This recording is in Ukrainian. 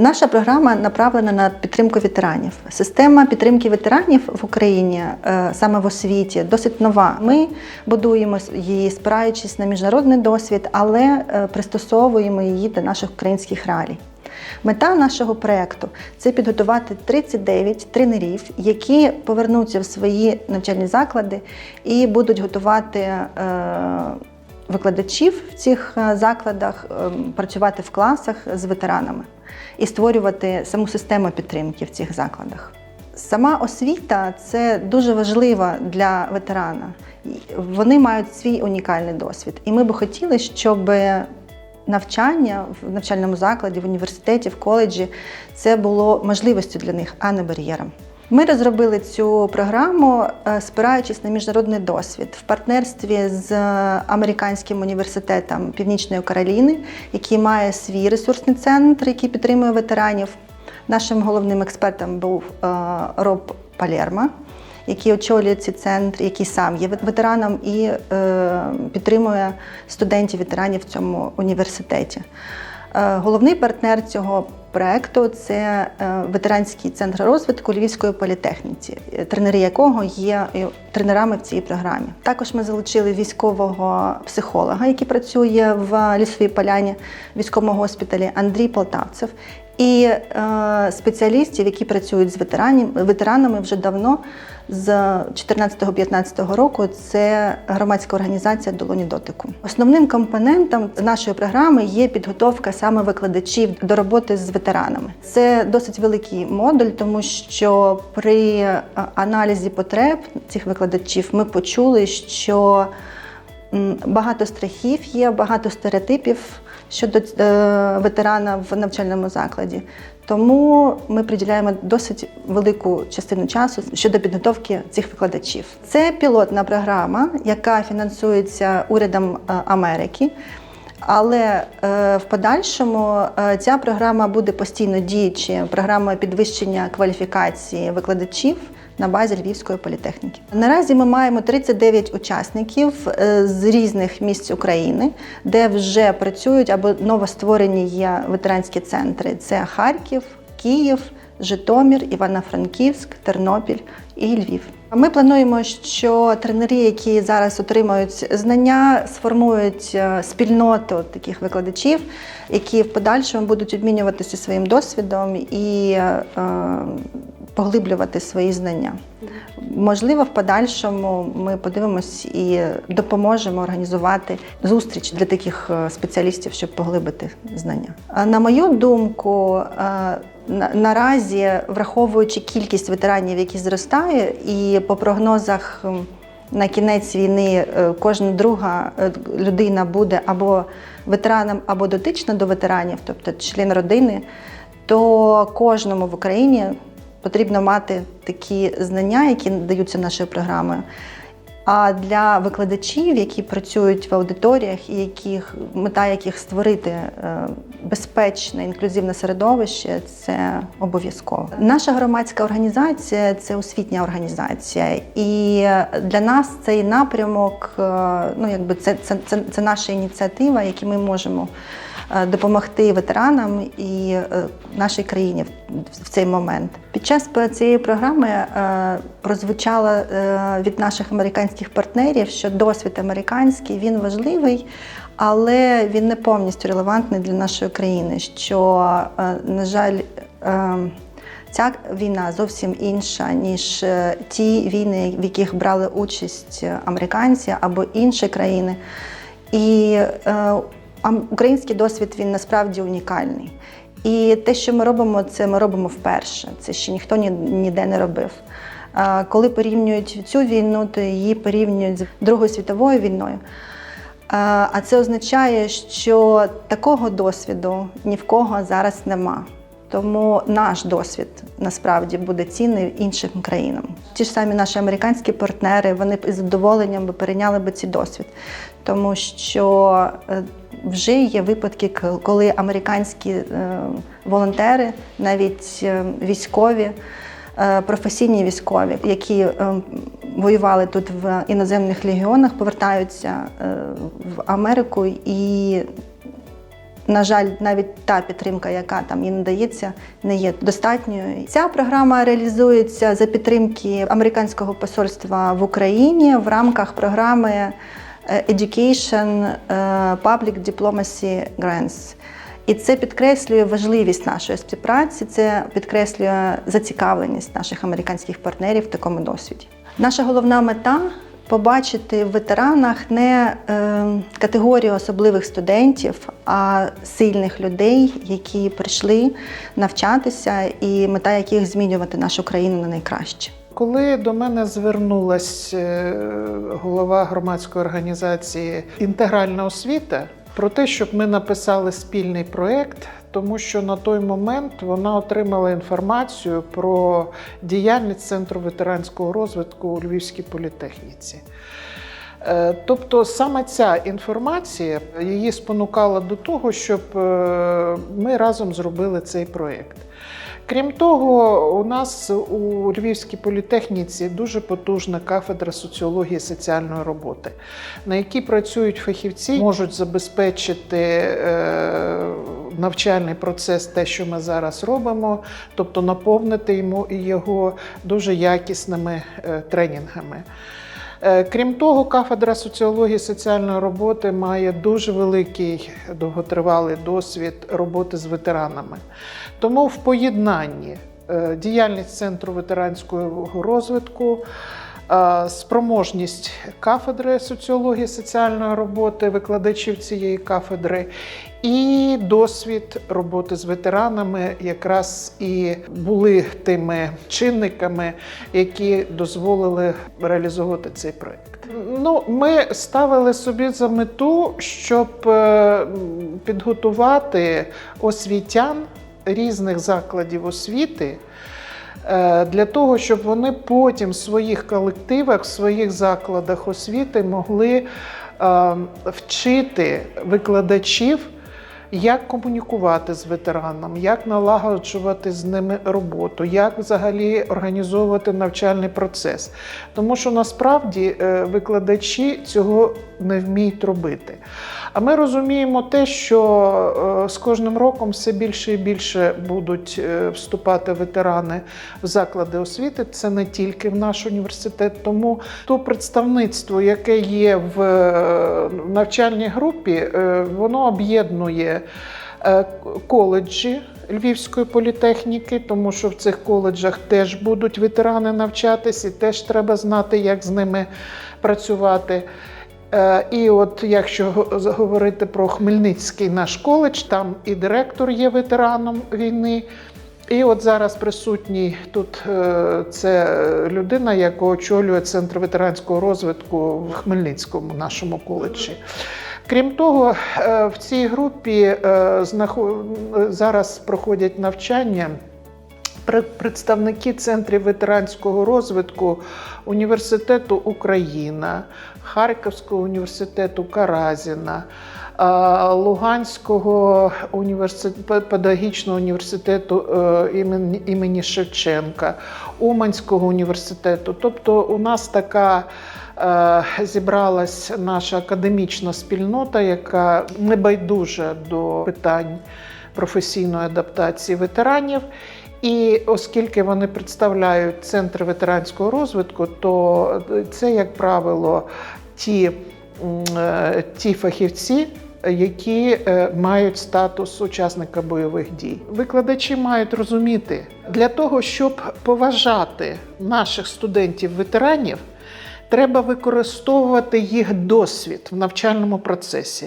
Наша програма направлена на підтримку ветеранів. Система підтримки ветеранів в Україні е, саме в освіті досить нова. Ми будуємо її, спираючись на міжнародний досвід, але е, пристосовуємо її до наших українських реалій. Мета нашого проєкту це підготувати 39 тренерів, які повернуться в свої навчальні заклади і будуть готувати е, викладачів в цих е, закладах, е, працювати в класах з ветеранами і створювати саму систему підтримки в цих закладах. Сама освіта це дуже важлива для ветерана. Вони мають свій унікальний досвід. І ми би хотіли, щоб навчання в навчальному закладі, в університеті, в коледжі це було можливістю для них, а не бар'єром. Ми розробили цю програму, е, спираючись на міжнародний досвід в партнерстві з американським університетом Північної Кароліни, який має свій ресурсний центр, який підтримує ветеранів. Нашим головним експертом був е, Роб Палерма, який очолює ці центри, який сам є ветераном і е, підтримує студентів-ветеранів в цьому університеті. Е, Головний партнер цього проекту це е, ветеранський центр розвитку Львівської політехніці, е, тренери якого є тренерами в цій програмі. Також ми залучили військового психолога, який працює в лісовій поляні військовому госпіталі Андрій Полтавцев. І е, спеціалістів, які працюють з ветеранів, ветеранами вже давно, з 14-15 року, це громадська організація Долоні дотику. Основним компонентом нашої програми є підготовка саме викладачів до роботи з ветеранами. Це досить великий модуль, тому що при е, аналізі потреб цих викладачів ми почули, що багато страхів є, багато стереотипів щодо е, ветерана в навчальному закладі. Тому ми приділяємо досить велику частину часу щодо підготовки цих викладачів. Це пілотна програма, яка фінансується урядом е, Америки. Але е, в подальшому е, ця програма буде постійно діючи, програма підвищення кваліфікації викладачів на базі Львівської політехніки. Наразі ми маємо 39 учасників е, з різних місць України, де вже працюють або новостворені є ветеранські центри. Це Харків, Київ, Житомир, Івано-Франківськ, Тернопіль і Львів. Ми плануємо, що тренери, які зараз отримують знання, сформують е, спільноту таких викладачів, які в подальшому будуть обмінюватися своїм досвідом і е, поглиблювати свої знання. Можливо, в подальшому ми подивимось і допоможемо організувати зустріч для таких е, спеціалістів, щоб поглибити знання. А На мою думку, е, наразі, враховуючи кількість ветеранів, які зростає, і по прогнозах на кінець війни е, кожна друга е, людина буде або ветераном, або дотична до ветеранів, тобто член родини, то кожному в Україні потрібно мати такі знання, які даються нашою програмою. А для викладачів, які працюють в аудиторіях, і яких мета яких створити е, безпечне інклюзивне середовище, це обов'язково. Наша громадська організація це освітня організація, і для нас цей напрямок, е, ну якби це, це, це, це наша ініціатива, які ми можемо допомогти ветеранам і е, нашій країні в- цей момент. Під час цієї програми е, прозвучало е, від наших американських партнерів, що досвід американський він важливий, але він не повністю релевантний для нашої країни. Що, е, на жаль, е, Ця війна зовсім інша, ніж е, ті війни, в яких брали участь американці або інші країни. І е, ам- український досвід він насправді унікальний. І те, що ми робимо, це ми робимо вперше. Це ще ніхто ні- ніде не робив. Коли порівнюють цю війну, то її порівнюють з Другою світовою війною. А це означає, що такого досвіду ні в кого зараз нема. Тому наш досвід насправді буде цінний іншим країнам. Ті ж самі наші американські партнери вони б із задоволенням перейняли би цей досвід, тому що е, вже є випадки, коли американські е, волонтери, навіть е, військові, е, професійні військові, які воювали тут в іноземних легіонах, повертаються в Америку і На жаль, навіть та підтримка, яка там їй надається, не є достатньою. Ця програма реалізується за підтримки американського посольства в Україні в рамках програми Education е, Public Diplomacy Grants. І це підкреслює важливість нашої співпраці, це підкреслює зацікавленість наших американських партнерів в такому досвіді. Наша головна мета побачити в ветеранах не е, категорію особливих студентів, а сильних людей, які прийшли навчатися, і мета яких змінювати нашу країну на найкраще. Коли до мене звернулась е, голова громадської організації Інтегральна освіта про те, щоб ми написали спільний проєкт, тому що на той момент вона отримала інформацію про діяльність Центру ветеранського розвитку у Львівській політехніці. Е, Тобто саме ця інформація її спонукала до того, щоб е, ми разом зробили цей проєкт. Крім того, у нас у Львівській політехніці дуже потужна кафедра соціології і соціальної роботи, на якій працюють фахівці, можуть забезпечити е, навчальний процес, те, що ми зараз робимо, тобто наповнити йому його дуже якісними е, тренінгами. Е, Крім того, кафедра соціології соціальної роботи має дуже великий довготривалий досвід роботи з ветеранами. Тому в поєднанні е, діяльність Центру ветеранського розвитку, спроможність кафедри соціології соціальної роботи, викладачів цієї кафедри, і досвід роботи з ветеранами якраз і були тими чинниками, які дозволили реалізовувати цей проєкт. Ну, ми ставили собі за мету, щоб е, підготувати освітян різних закладів освіти. Е, Для того, щоб вони потім в своїх колективах, в своїх закладах освіти могли е, вчити викладачів, як комунікувати з ветераном, як налагоджувати з ними роботу, як взагалі організовувати навчальний процес. Тому що насправді е, викладачі цього не вміють робити. А ми розуміємо те, що е, з кожним роком все більше і більше будуть е, вступати ветерани в заклади освіти. Це не тільки в наш університет. Тому то представництво, яке є в е, навчальній групі, воно об'єднує коледжі. Львівської політехніки, тому що в цих коледжах теж будуть ветерани навчатись, і теж треба знати, як з ними працювати. Е, І от якщо го- говорити про Хмельницький наш коледж, там і директор є ветераном війни. І от зараз присутній тут е, це людина, яка очолює центр ветеранського розвитку в Хмельницькому нашому коледжі. Крім того, е, в цій групі зараз проходять навчання представники центрів ветеранського розвитку університету Україна, Харківського університету Каразіна. Луганського університету, педагогічного університету е, імені, Шевченка, Уманського університету. Тобто у нас така е, зібралась наша академічна спільнота, яка не байдужа до питань професійної адаптації ветеранів. І оскільки вони представляють центр ветеранського розвитку, то це, як правило, ті, е, ті фахівці, які е, мають статус учасника бойових дій. Викладачі мають розуміти, для того, щоб поважати наших студентів-ветеранів, треба використовувати їх досвід в навчальному процесі.